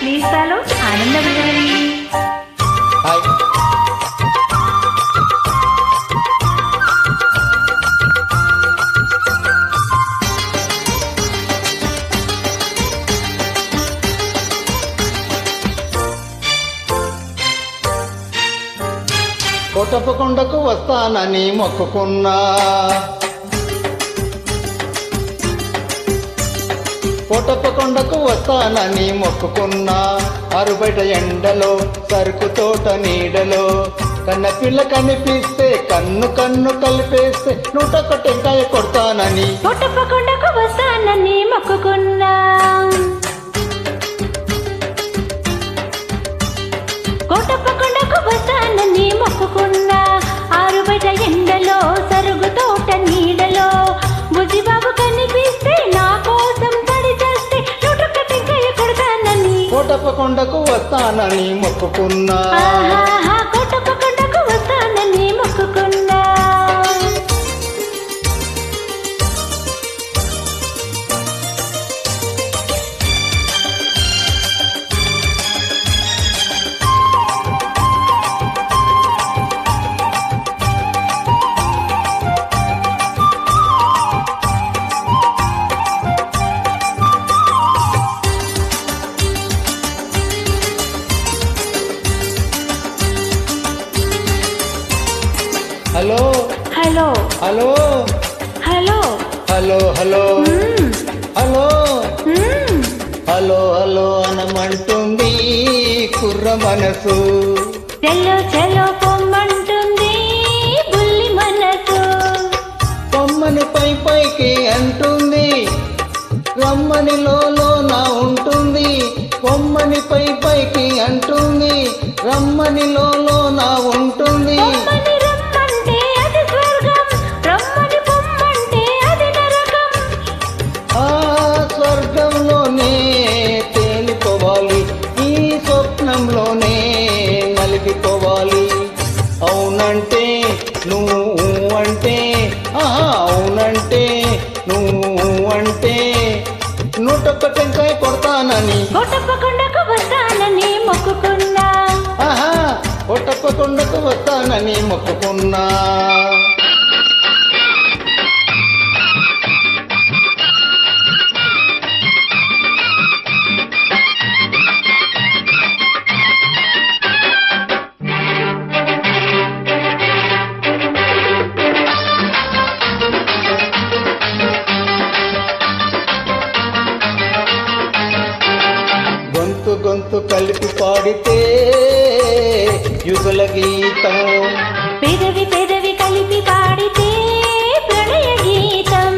Please follow ఆనంద విహారీ వస్తానని మొక్కుకున్నా. పొటపకొండకు వస్తానని మొక్కుకున్నా. అరుబయట ఎండలో సరుకు తోట నీడలో. కన్నపిల్ల కనిపిస్తే కన్ను కన్ను కలిపేస్తే నూటొక్క టెంకాయ కొడతానని. పొటపకొండకు వస్తానని మొక్కుకున్నా. కోటప్పకొండకు మొక్కుకున్నా. Hello. Hello. Hello. Hello. Hello hello. Hello. Hello hello అనమంటుంది కుర్ర మనసు. చెల్లో చెల్లో పొమ్మంటుంది బుల్లి మనసు. కొమ్మని పై పైకి అంటుంది. రమ్మని నా ఉంటుంది. కొమ్మని పై పైకి అంటుంది. రమ్మని నా అవునంటే నువ్వు అంటే ఆహా అవునంటే నువ్వు అంటే. నూటొక్క టెంకాయ కొడతానని. కోటప్పకొండకు వస్తానని మొక్కుకున్నా. ఆహా కొట్టప్పకొండకు వస్తానని మొక్కుకున్నా. గొంతు కలిపి పాడితే యుగల గీతం. పెదవి పెదవి కలిపి పాడితే ప్రణయ గీతం.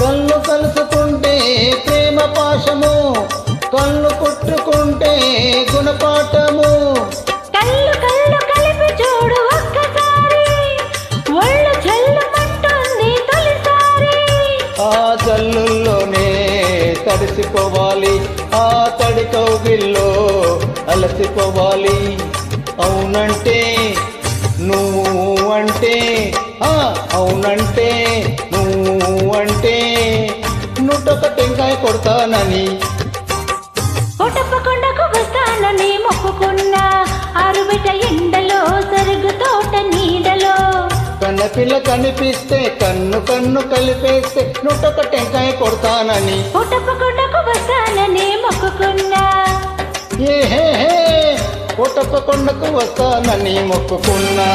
కళ్ళు కలుసుకుంటే ప్రేమ పాశము కళ్ళు కొట్టుకుంటే గుణపాఠము. కళ్ళు కళ్ళు కలిపి చూడు ఒక్కసారి ఒళ్ళు చల్లమంటుంది తొలిసారి. ఆ జల్లుల్లోనే తడిసిపోవాలి. ఆ తడి కౌగిల్లో అలసిపోవాలి. అవునంటే నువ్వు అంటే అవునంటే నువ్వు అంటే నూటొక టెంకాయ కొడతానని. కోటప్పకొండకు వస్తానని మొక్కుకున్నా. ఆరుబిట ఎండలో సరుగు తోట నీడలో. కన్నపిల్ల కనిపిస్తే కన్ను కన్ను కలిపేస్తే నూటొక టెంకాయ కొడతానని. కోటప్పకొండకు వస్తానని మొక్కుకున్నా. ఏ హే హే కోటప్పకొండకు వస్తానని మొక్కుకున్నా.